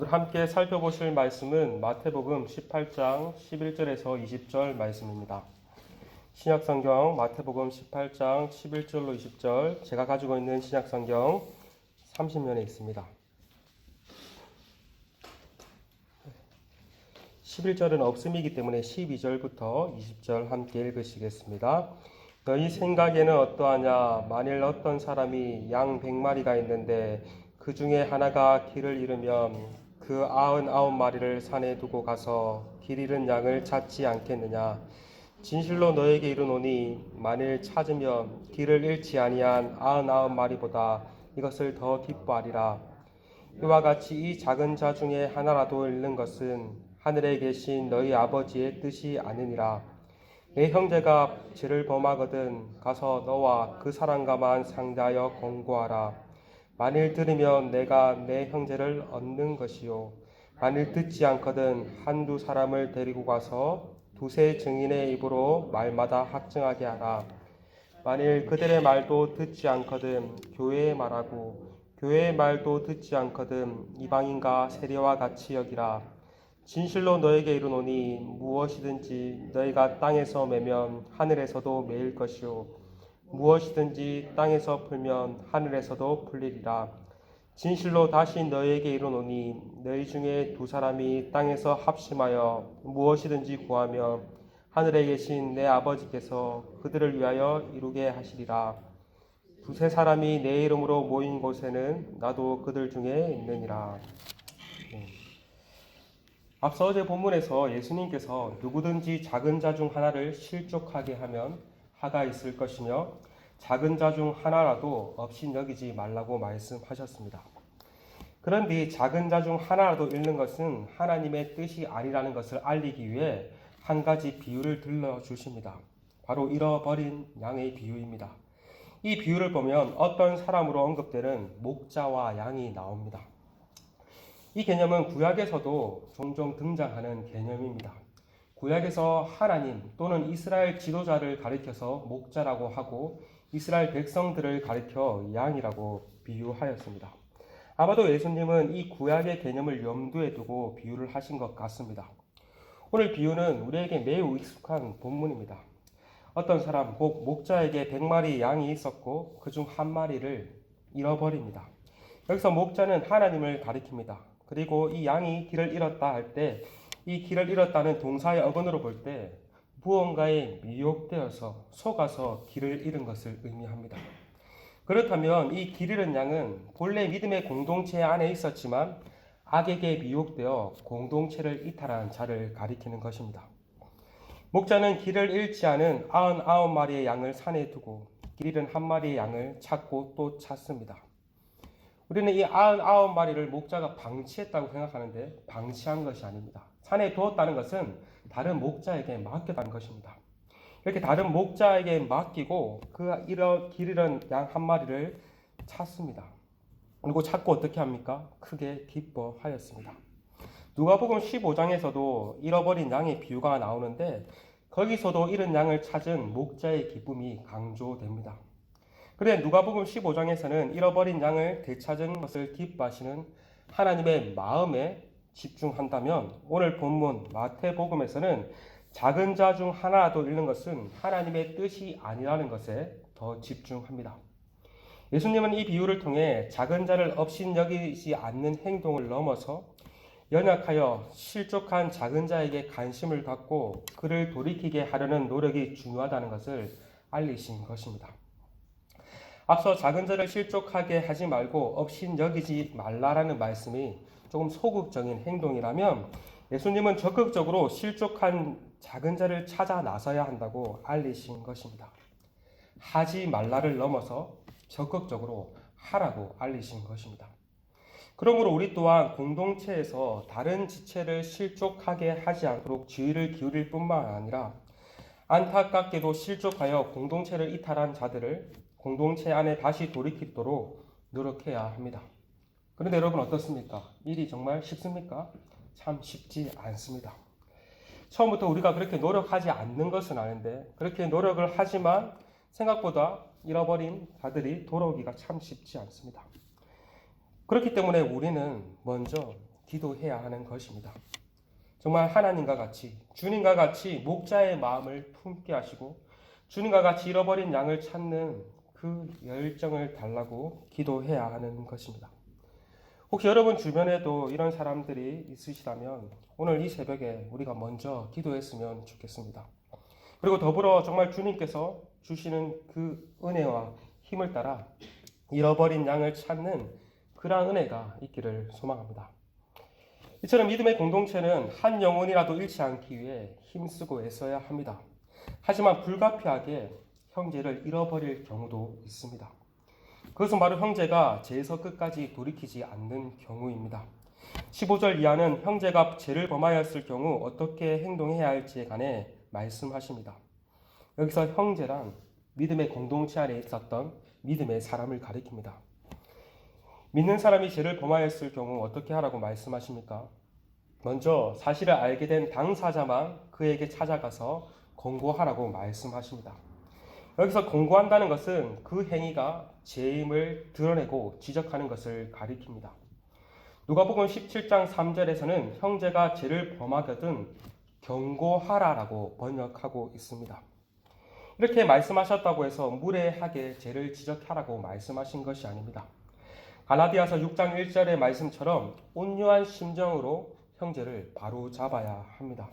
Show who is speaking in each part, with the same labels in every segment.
Speaker 1: 오늘 함께 살펴보실 말씀은 마태복음 18장 11절에서 20절 말씀입니다. 신약성경 마태복음 18장 11절로 20절 제가 가지고 있는 신약성경 30면에 있습니다. 11절은 없음이기 때문에 12절부터 20절 함께 읽으시겠습니다. 너희 생각에는 어떠하냐? 만일 어떤 사람이 양 100마리가 있는데 그 중에 하나가 길을 잃으면 그 아흔 아홉 마리를 산에 두고 가서 길 잃은 양을 찾지 않겠느냐? 진실로 너에게 이르노니 만일 찾으면 길을 잃지 아니한 아흔 아홉 마리보다 이것을 더 기뻐하리라. 이와 같이 이 작은 자 중에 하나라도 잃는 것은 하늘에 계신 너희 아버지의 뜻이 아니니라. 내 형제가 죄를 범하거든 가서 너와 그 사람과만 상대하여 공고하라. 만일 들으면 내가 내 형제를 얻는 것이요. 만일 듣지 않거든 한두 사람을 데리고 가서 두세 증인의 입으로 말마다 확증하게 하라. 만일 그들의 말도 듣지 않거든 교회의 말하고 교회의 말도 듣지 않거든 이방인과 세례와 같이 여기라. 진실로 너에게 이르노니 무엇이든지 너희가 땅에서 매면 하늘에서도 매일 것이요 무엇이든지 땅에서 풀면 하늘에서도 풀리리라. 진실로 다시 너희에게 이르노니 너희 중에 두 사람이 땅에서 합심하여 무엇이든지 구하며 하늘에 계신 내 아버지께서 그들을 위하여 이루게 하시리라. 두세 사람이 내 이름으로 모인 곳에는 나도 그들 중에 있느니라. 네. 앞서 어제 본문에서 예수님께서 누구든지 작은 자 중 하나를 실족하게 하면 하가 있을 것이며 작은 자 중 하나라도 없이 여기지 말라고 말씀하셨습니다. 그런데 작은 자 중 하나라도 잃는 것은 하나님의 뜻이 아니라는 것을 알리기 위해 한 가지 비유를 들려 주십니다. 바로 잃어버린 양의 비유입니다. 이 비유를 보면 어떤 사람으로 언급되는 목자와 양이 나옵니다. 이 개념은 구약에서도 종종 등장하는 개념입니다. 구약에서 하나님 또는 이스라엘 지도자를 가리켜서 목자라고 하고 이스라엘 백성들을 가리켜 양이라고 비유하였습니다. 아마도 예수님은 이 구약의 개념을 염두에 두고 비유를 하신 것 같습니다. 오늘 비유는 우리에게 매우 익숙한 본문입니다. 어떤 사람, 곧 목자에게 100마리 양이 있었고 그중 한 마리를 잃어버립니다. 여기서 목자는 하나님을 가리킵니다. 그리고 이 양이 길을 잃었다 할 때 이 길을 잃었다는 동사의 어근으로 볼 때 무언가에 미혹되어서 속아서 길을 잃은 것을 의미합니다. 그렇다면 이 길 잃은 양은 본래 믿음의 공동체 안에 있었지만 악에게 미혹되어 공동체를 이탈한 자를 가리키는 것입니다. 목자는 길을 잃지 않은 99마리의 양을 산에 두고 길 잃은 한 마리의 양을 찾고 또 찾습니다. 우리는 이 99마리를 목자가 방치했다고 생각하는데 방치한 것이 아닙니다. 산에 두었다는 것은 다른 목자에게 맡겼다는 것입니다. 이렇게 다른 목자에게 맡기고 그 잃어, 길 잃은 양 한 마리를 찾습니다. 그리고 찾고 어떻게 합니까? 크게 기뻐하였습니다. 누가복음 15장에서도 잃어버린 양의 비유가 나오는데 거기서도 잃은 양을 찾은 목자의 기쁨이 강조됩니다. 그래 누가복음 15장에서는 잃어버린 양을 되찾은 것을 기뻐하시는 하나님의 마음에 집중한다면 오늘 본문 마태복음에서는 작은 자 중 하나라도 잃는 것은 하나님의 뜻이 아니라는 것에 더 집중합니다. 예수님은 이 비유를 통해 작은 자를 없인 여기지 않는 행동을 넘어서 연약하여 실족한 작은 자에게 관심을 갖고 그를 돌이키게 하려는 노력이 중요하다는 것을 알리신 것입니다. 앞서 작은 자를 실족하게 하지 말고 없인 여기지 말라라는 말씀이 조금 소극적인 행동이라면 예수님은 적극적으로 실족한 작은 자를 찾아 나서야 한다고 알리신 것입니다. 하지 말라를 넘어서 적극적으로 하라고 알리신 것입니다. 그러므로 우리 또한 공동체에서 다른 지체를 실족하게 하지 않도록 주의를 기울일 뿐만 아니라 안타깝게도 실족하여 공동체를 이탈한 자들을 공동체 안에 다시 돌이키도록 노력해야 합니다. 그런데 여러분 어떻습니까? 일이 정말 쉽습니까? 참 쉽지 않습니다. 처음부터 우리가 그렇게 노력하지 않는 것은 아닌데 그렇게 노력을 하지만 생각보다 잃어버린 자들이 돌아오기가 참 쉽지 않습니다. 그렇기 때문에 우리는 먼저 기도해야 하는 것입니다. 정말 하나님과 같이 주님과 같이 목자의 마음을 품게 하시고 주님과 같이 잃어버린 양을 찾는 그 열정을 달라고 기도해야 하는 것입니다. 혹시 여러분 주변에도 이런 사람들이 있으시다면 오늘 이 새벽에 우리가 먼저 기도했으면 좋겠습니다. 그리고 더불어 정말 주님께서 주시는 그 은혜와 힘을 따라 잃어버린 양을 찾는 그러한 은혜가 있기를 소망합니다. 이처럼 믿음의 공동체는 한 영혼이라도 잃지 않기 위해 힘쓰고 애써야 합니다. 하지만 불가피하게 형제를 잃어버릴 경우도 있습니다. 그것은 바로 형제가 죄에서 끝까지 돌이키지 않는 경우입니다. 15절 이하는 형제가 죄를 범하였을 경우 어떻게 행동해야 할지에 관해 말씀하십니다. 여기서 형제란 믿음의 공동체 안에 있었던 믿음의 사람을 가리킵니다. 믿는 사람이 죄를 범하였을 경우 어떻게 하라고 말씀하십니까? 먼저 사실을 알게 된 당사자만 그에게 찾아가서 권고하라고 말씀하십니다. 여기서 권고한다는 것은 그 행위가 죄임을 드러내고 지적하는 것을 가리킵니다. 누가복음 17장 3절에서는 형제가 죄를 범하거든 경고하라라고 번역하고 있습니다. 이렇게 말씀하셨다고 해서 무례하게 죄를 지적하라고 말씀하신 것이 아닙니다. 갈라디아서 6장 1절의 말씀처럼 온유한 심정으로 형제를 바로 잡아야 합니다.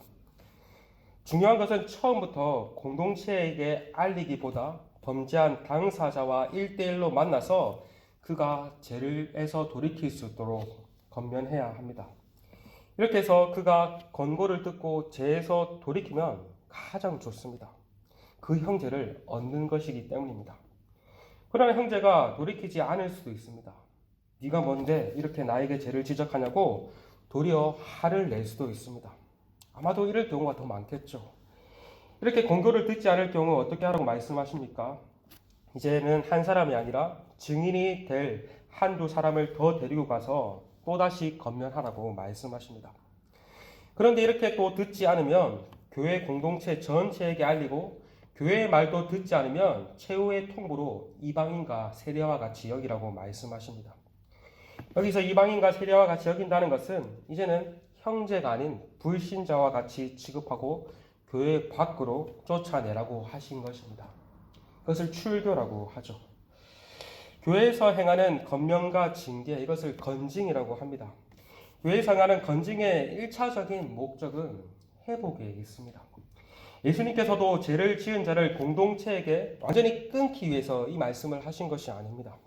Speaker 1: 중요한 것은 처음부터 공동체에게 알리기보다 범죄한 당사자와 1대1로 만나서 그가 죄를 해서 돌이킬 수 있도록 건면해야 합니다. 이렇게 해서 그가 권고를 듣고 죄에서 돌이키면 가장 좋습니다. 그 형제를 얻는 것이기 때문입니다. 그러나 형제가 돌이키지 않을 수도 있습니다. 네가 뭔데 이렇게 나에게 죄를 지적하냐고 도리어 화를 낼 수도 있습니다. 아마도 이럴 경우가 더 많겠죠. 이렇게 공교를 듣지 않을 경우 어떻게 하라고 말씀하십니까? 이제는 한 사람이 아니라 증인이 될 한두 사람을 더 데리고 가서 또다시 건면하라고 말씀하십니다. 그런데 이렇게 또 듣지 않으면 교회 공동체 전체에게 알리고 교회의 말도 듣지 않으면 최후의 통보로 이방인과 세례와 같이 여기라고 말씀하십니다. 여기서 이방인과 세례와 같이 여긴다는 것은 이제는 형제가 아닌 불신자와 같이 취급하고 교회 밖으로 쫓아내라고 하신 것입니다. 그것을 출교라고 하죠. 교회에서 행하는 건명과 징계 이것을 건징이라고 합니다. 교회에서 행하는 건징의 1차적인 목적은 회복에 있습니다. 예수님께서도 죄를 지은 자를 공동체에게 완전히 끊기 위해서 이 말씀을 하신 것이 아닙니다.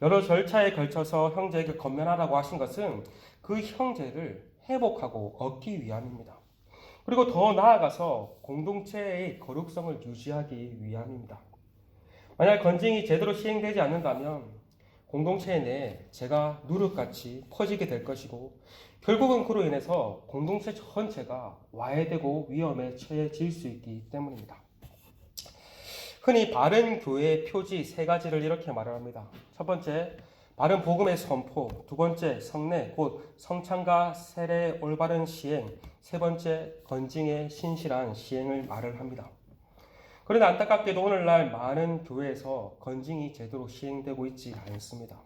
Speaker 1: 여러 절차에 걸쳐서 형제에게 건면하라고 하신 것은 그 형제를 회복하고 얻기 위함입니다. 그리고 더 나아가서 공동체의 거룩성을 유지하기 위함입니다. 만약 건징이 제대로 시행되지 않는다면 공동체 내에 제가 누룩같이 퍼지게 될 것이고 결국은 그로 인해서 공동체 전체가 와해되고 위험에 처해질 수 있기 때문입니다. 흔히 바른 교회의 표지 세 가지를 이렇게 말을 합니다. 첫 번째, 바른 복음의 선포. 두 번째, 성례, 곧 성찬과 세례의 올바른 시행. 세 번째, 건징의 신실한 시행을 말을 합니다. 그런데 안타깝게도 오늘날 많은 교회에서 건징이 제대로 시행되고 있지 않습니다.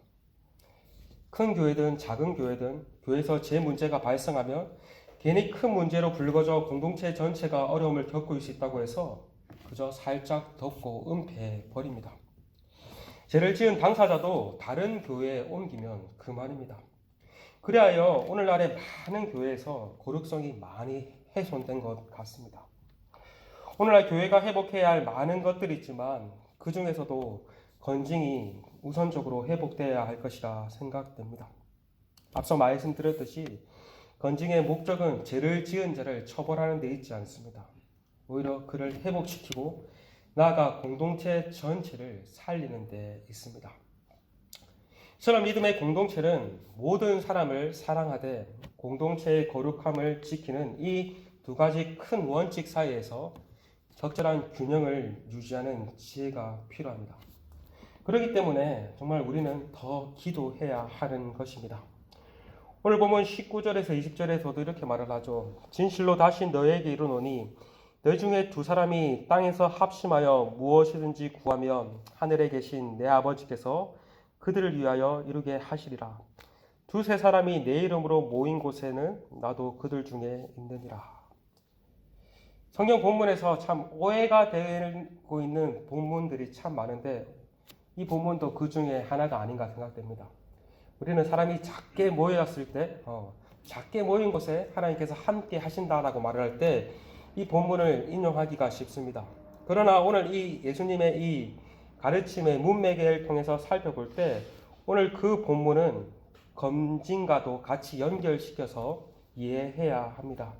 Speaker 1: 큰 교회든 작은 교회든 교회에서 제 문제가 발생하면 괜히 큰 문제로 불거져 공동체 전체가 어려움을 겪고 있다고 해서 그저 살짝 덮고 은폐해 버립니다. 죄를 지은 당사자도 다른 교회에 옮기면 그만입니다. 그리하여 오늘날의 많은 교회에서 고력성이 많이 훼손된 것 같습니다. 오늘날 교회가 회복해야 할 많은 것들이 있지만 그 중에서도 건징이 우선적으로 회복되어야 할 것이라 생각됩니다. 앞서 말씀드렸듯이 건징의 목적은 죄를 지은 자를 처벌하는 데 있지 않습니다. 오히려 그를 회복시키고 나아가 공동체 전체를 살리는 데 있습니다. 저는 믿음의 공동체는 모든 사람을 사랑하되 공동체의 거룩함을 지키는 이 두 가지 큰 원칙 사이에서 적절한 균형을 유지하는 지혜가 필요합니다. 그렇기 때문에 정말 우리는 더 기도해야 하는 것입니다. 오늘 보면 19절에서 20절에서도 이렇게 말을 하죠. 진실로 다시 너에게 이르노니 너 중에 두 사람이 땅에서 합심하여 무엇이든지 구하면 하늘에 계신 내 아버지께서 그들을 위하여 이루게 하시리라. 두세 사람이 내 이름으로 모인 곳에는 나도 그들 중에 있느니라. 성경 본문에서 참 오해가 되고 있는 본문들이 참 많은데 이 본문도 그 중에 하나가 아닌가 생각됩니다. 우리는 사람이 작게 모였을 때, 어, 작게 모인 곳에 하나님께서 함께 하신다라고 말을 할때 이 본문을 인용하기가 쉽습니다. 그러나 오늘 이 예수님의 이 가르침의 문맥을 통해서 살펴볼 때 오늘 그 본문은 검증과도 같이 연결시켜서 이해해야 합니다.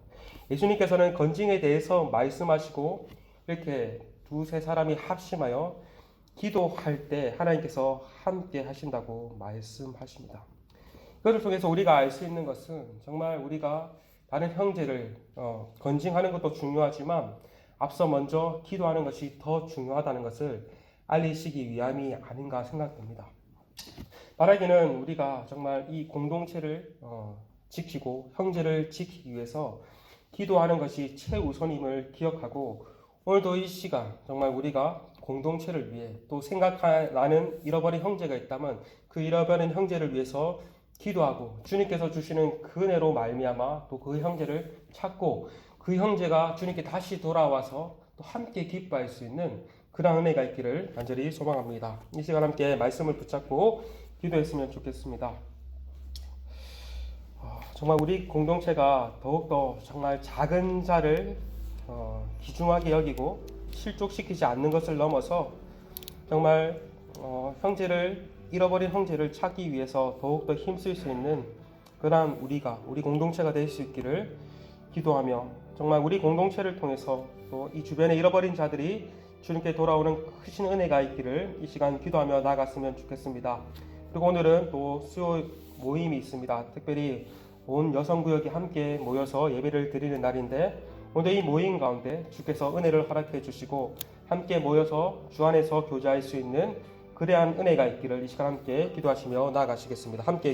Speaker 1: 예수님께서는 건징에 대해서 말씀하시고 이렇게 두세 사람이 합심하여 기도할 때 하나님께서 함께 하신다고 말씀하십니다. 그것을 통해서 우리가 알 수 있는 것은 정말 우리가 다른 형제를 어, 건징하는 것도 중요하지만 앞서 먼저 기도하는 것이 더 중요하다는 것을 알리시기 위함이 아닌가 생각됩니다. 말하기는 우리가 정말 이 공동체를 어, 지키고 형제를 지키기 위해서 기도하는 것이 최우선임을 기억하고 오늘도 이 시간 정말 우리가 공동체를 위해 또 생각나는 잃어버린 형제가 있다면 그 잃어버린 형제를 위해서 기도하고 주님께서 주시는 그 은혜로 말미암아 또 그 형제를 찾고 그 형제가 주님께 다시 돌아와서 또 함께 기뻐할 수 있는 그런 은혜가 있기를 간절히 소망합니다. 이 시간 함께 말씀을 붙잡고 기도했으면 좋겠습니다. 어, 정말 우리 공동체가 더욱더 정말 작은 자를 어, 귀중하게 여기고 실족시키지 않는 것을 넘어서 정말 어, 형제를 잃어버린 형제를 찾기 위해서 더욱더 힘쓸 수 있는 그러한 우리가 우리 공동체가 될 수 있기를 기도하며 정말 우리 공동체를 통해서 또 이 주변에 잃어버린 자들이 주님께 돌아오는 크신 은혜가 있기를 이 시간 기도하며 나갔으면 좋겠습니다. 그리고 오늘은 또 수요 모임이 있습니다. 특별히 온 여성 구역이 함께 모여서 예배를 드리는 날인데 오늘 이 모임 가운데 주께서 은혜를 허락해 주시고 함께 모여서 주 안에서 교제할 수 있는 그러한 은혜가 있기를 이 시간 함께 기도하시며 나아가시겠습니다. 함께